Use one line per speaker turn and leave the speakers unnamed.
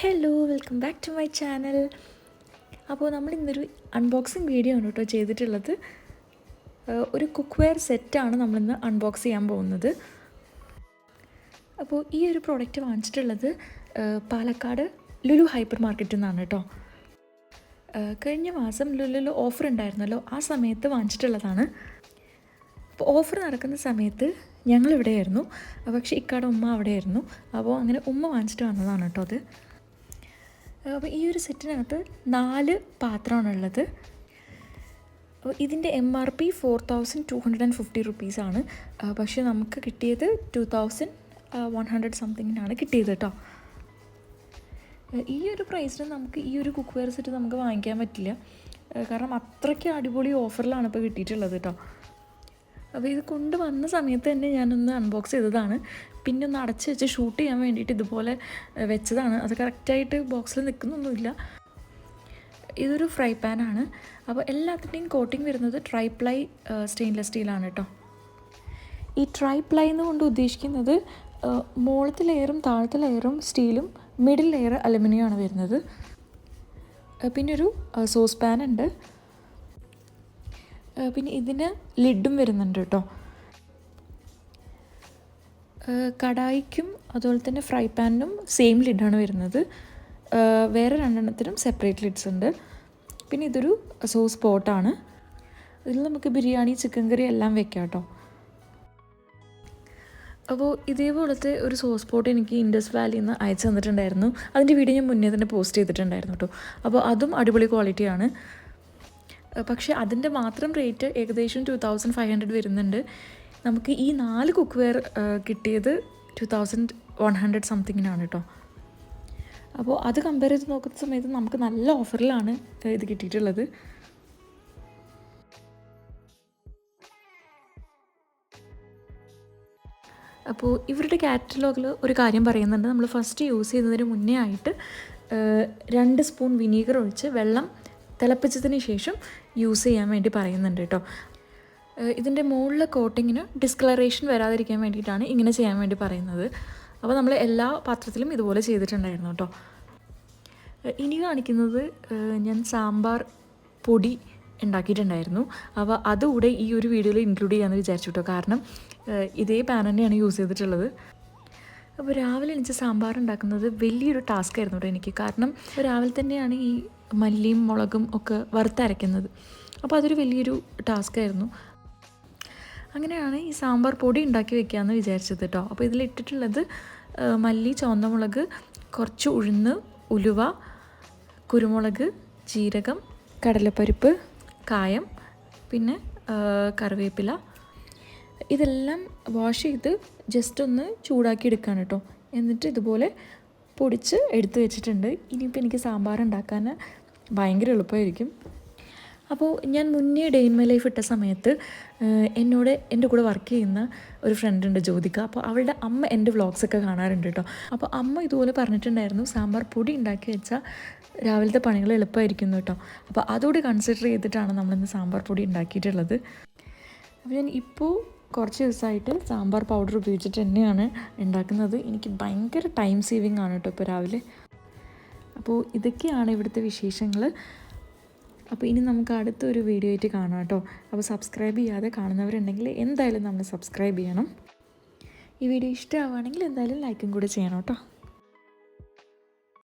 Hello welcome back to my channel അപ്പോൾ നമ്മൾ ഇന്നൊരു അൺബോക്സിങ് വീഡിയോ ആണ് കേട്ടോ ചെയ്തിട്ടുള്ളത്. ഒരു കുക്ക് വെയർ സെറ്റാണ് നമ്മളിന്ന് അൺബോക്സ് ചെയ്യാൻ പോകുന്നത്. അപ്പോൾ ഈ ഒരു പ്രോഡക്റ്റ് വാങ്ങിച്ചിട്ടുള്ളത് പാലക്കാട് ലുലു ഹൈപ്പർ മാർക്കറ്റിൽ നിന്നാണ് കേട്ടോ കഴിഞ്ഞ മാസം ലുലുലു ഓഫർ ഉണ്ടായിരുന്നല്ലോ ആ സമയത്ത് വാങ്ങിച്ചിട്ടുള്ളതാണ്. അപ്പോൾ ഓഫർ നടക്കുന്ന സമയത്ത് ഞങ്ങളിവിടെയായിരുന്നു. പക്ഷേ ഇക്കാടെ ഉമ്മ അവിടെയായിരുന്നു. അപ്പോൾ അങ്ങനെ ഉമ്മ വാങ്ങിച്ചിട്ട് വന്നതാണ് കേട്ടോ അത്. അപ്പോൾ ഈ ഒരു സെറ്റിനകത്ത് നാല് പാത്രമാണുള്ളത്. അപ്പോൾ ഇതിന്റെ M R P four thousand two hundred and fifty റുപ്പീസാണ് പക്ഷേ നമുക്ക് കിട്ടിയത് ടു തൗസൻഡ് വൺ ഹൺഡ്രഡ് സംതിങ്ങിനാണ് കിട്ടിയത് കേട്ടോ. ഈ ഒരു പ്രൈസിന് നമുക്ക് ഈ ഒരു കുക്ക് വെയർ സെറ്റ് നമുക്ക് വാങ്ങിക്കാൻ പറ്റില്ല. കാരണം അത്രയ്ക്ക് അടിപൊളി ഓഫറിലാണ് ഇപ്പോൾ കിട്ടിയിട്ടുള്ളത് കേട്ടോ. അപ്പോൾ ഇത് കൊണ്ടുവന്ന സമയത്ത് തന്നെ ഞാനൊന്ന് അൺബോക്സ് ചെയ്തതാണ്. പിന്നെ ഒന്ന് അടച്ച് വെച്ച് ഷൂട്ട് ചെയ്യാൻ വേണ്ടിയിട്ട് ഇതുപോലെ വെച്ചതാണ്. അത് കറക്റ്റായിട്ട് ബോക്സിൽ നിൽക്കുന്നൊന്നുമില്ല ഇതൊരു ഫ്രൈ പാനാണ് അപ്പോൾ എല്ലാത്തിന്റെയും കോട്ടിങ് വരുന്നത് ട്രൈപ്ലൈ സ്റ്റെയിൻലെസ് സ്റ്റീലാണ് കേട്ടോ ഈ ട്രൈപ്ലൈ എന്ന് കൊണ്ട് ഉദ്ദേശിക്കുന്നത് മുകളത്തെ ലെയറും താഴത്തെ ലെയറും സ്റ്റീലും മിഡിൽ ലെയർ അലുമിനിയമാണ് വരുന്നത്. പിന്നെ ഒരു സോസ് പാൻ ഉണ്ട്. പിന്നെ ഇതിന് ലിഡും വരുന്നുണ്ട് കേട്ടോ. കടായിക്കും അതുപോലെ തന്നെ ഫ്രൈ പാനിനും സെയിം ലിഡാണ് വരുന്നത്. വേറെ രണ്ടെണ്ണത്തിനും സെപ്പറേറ്റ് ലിഡ്സ് ഉണ്ട്. പിന്നെ ഇതൊരു സോസ് പോട്ടാണ് ഇതിൽ നമുക്ക് ബിരിയാണി ചിക്കൻ കറി എല്ലാം വെക്കാം കേട്ടോ. അപ്പോൾ ഇതേപോലത്തെ ഒരു സോസ് പോട്ട് എനിക്ക് ഇൻഡസ് വാലിയിൽ നിന്ന് അയച്ചു തന്നിട്ടുണ്ടായിരുന്നു. അതിന്റെ വീഡിയോ ഞാൻ മുന്നേ തന്നെ പോസ്റ്റ് ചെയ്തിട്ടുണ്ടായിരുന്നു കേട്ടോ. അപ്പോൾ അതും അടിപൊളി ക്വാളിറ്റിയാണ് പക്ഷേ അതിന്റെ മാത്രം റേറ്റ് ഏകദേശം ടു തൗസൻഡ് ഫൈവ് ഹൺഡ്രഡ് വരുന്നുണ്ട്. നമുക്ക് ഈ നാല് കുക്ക് വെയർ കിട്ടിയത് ടു തൗസൻഡ് വൺ ഹൺഡ്രഡ് സംതിങ്ങിനാണ് കേട്ടോ അപ്പോൾ അത് കമ്പയർ ചെയ്ത് നോക്കുന്ന സമയത്ത് നമുക്ക് നല്ല ഓഫറിലാണ് ഇത് കിട്ടിയിട്ടുള്ളത്. അപ്പോൾ ഇവരുടെ കാറ്റലോഗിൽ ഒരു കാര്യം പറയുന്നുണ്ട്. നമ്മൾ ഫസ്റ്റ് യൂസ് ചെയ്യുന്നതിന് മുന്നേ ആയിട്ട് രണ്ട് സ്പൂൺ വിനീഗർ ഒഴിച്ച് വെള്ളം തിളപ്പിച്ചതിന് ശേഷം യൂസ് ചെയ്യാൻ വേണ്ടി പറയുന്നുണ്ട് കേട്ടോ ഇതിന്റെ മുകളിലെ കോട്ടിങ്ങിന് ഡിസ്കളറേഷൻ വരാതിരിക്കാൻ വേണ്ടിയിട്ടാണ് ഇങ്ങനെ ചെയ്യാൻ വേണ്ടി പറയുന്നത്. അപ്പോൾ നമ്മൾ എല്ലാ പാത്രത്തിലും ഇതുപോലെ ചെയ്തിട്ടുണ്ടായിരുന്നു കേട്ടോ ഇനി കാണിക്കുന്നത് ഞാൻ സാമ്പാർ പൊടി ഉണ്ടാക്കിയിട്ടുണ്ടായിരുന്നു. അപ്പോൾ അതുകൂടെ ഈ ഒരു വീഡിയോയിൽ ഇൻക്ലൂഡ് ചെയ്യാമെന്ന് വിചാരിച്ചു കേട്ടോ കാരണം ഇതേ പാൻ തന്നെയാണ് യൂസ് ചെയ്തിട്ടുള്ളത്. അപ്പോൾ രാവിലെ എനിക്ക് സാമ്പാർ ഉണ്ടാക്കുന്നത് വലിയൊരു ടാസ്ക് ആയിരുന്നു കേട്ടോ എനിക്ക്. കാരണം രാവിലെ തന്നെയാണ് ഈ മല്ലിയും മുളകും ഒക്കെ വറുത്തരയ്ക്കുന്നത് അപ്പോൾ അതൊരു വലിയൊരു ടാസ്ക്കായിരുന്നു അങ്ങനെയാണ് ഈ സാമ്പാർ പൊടി ഉണ്ടാക്കി വെക്കാമെന്ന് വിചാരിച്ചത് കേട്ടോ അപ്പോൾ ഇതിലിട്ടിട്ടുള്ളത് മല്ലി ചുവന്നമുളക് കുറച്ച് ഉഴുന്ന് ഉലുവ കുരുമുളക് ജീരകം കടലപ്പരിപ്പ് കായം പിന്നെ കറിവേപ്പില. ഇതെല്ലാം വാഷ് ചെയ്ത് ജസ്റ്റ് ഒന്ന് ചൂടാക്കി എടുക്കുകയാണ് കേട്ടോ എന്നിട്ട് ഇതുപോലെ പൊടിച്ച് എടുത്തു വെച്ചിട്ടുണ്ട്. ഇനിയിപ്പോൾ എനിക്ക് സാമ്പാർ ഉണ്ടാക്കാൻ ഭയങ്കര എളുപ്പമായിരിക്കും. അപ്പോൾ ഞാൻ മുന്നേ ഡേ ഇൻ മൈ ലൈഫ് ഇട്ട സമയത്ത് എന്നോട് എന്റെ കൂടെ വർക്ക് ചെയ്യുന്ന ഒരു ഫ്രണ്ട് ഉണ്ട് ജ്യോതിക. അപ്പോൾ അവളുടെ അമ്മ എന്റെ വ്ളോഗ്സ് ഒക്കെ കാണാറുണ്ട് കേട്ടോ. അപ്പോൾ അമ്മ ഇതുപോലെ പറഞ്ഞിട്ടുണ്ടായിരുന്നു സാമ്പാർ പൊടി ഉണ്ടാക്കി വെച്ചാൽ രാവിലത്തെ പണികൾ എളുപ്പമായിരിക്കുന്നു കേട്ടോ. അപ്പോൾ അതോട് കൺസിഡർ ചെയ്തിട്ടാണ് നമ്മളിന്ന് സാമ്പാർ പൊടി ഉണ്ടാക്കിയിട്ടുള്ളത്. അപ്പോൾ ഞാൻ ഇപ്പോൾ കുറച്ച് ദിവസമായിട്ട് സാമ്പാർ പൗഡർ ഉപയോഗിച്ചിട്ട് തന്നെയാണ് ഉണ്ടാക്കുന്നത്. എനിക്ക് ഭയങ്കര ടൈം സേവിങ് ആണ് കേട്ടോ ഇപ്പോൾ രാവിലെ. അപ്പോൾ ഇതൊക്കെയാണ് ഇവിടുത്തെ വിശേഷങ്ങൾ അപ്പോൾ ഇനി നമുക്ക് അടുത്തൊരു വീഡിയോ ആയിട്ട് കാണാം കേട്ടോ. അപ്പോൾ സബ്സ്ക്രൈബ് ചെയ്യാതെ കാണുന്നവരുണ്ടെങ്കിൽ എന്തായാലും നമ്മൾ സബ്സ്ക്രൈബ് ചെയ്യണം. ഈ വീഡിയോ ഇഷ്ടമാവുകയാണെങ്കിൽ എന്തായാലും ലൈക്കും കൂടെ ചെയ്യണം കേട്ടോ.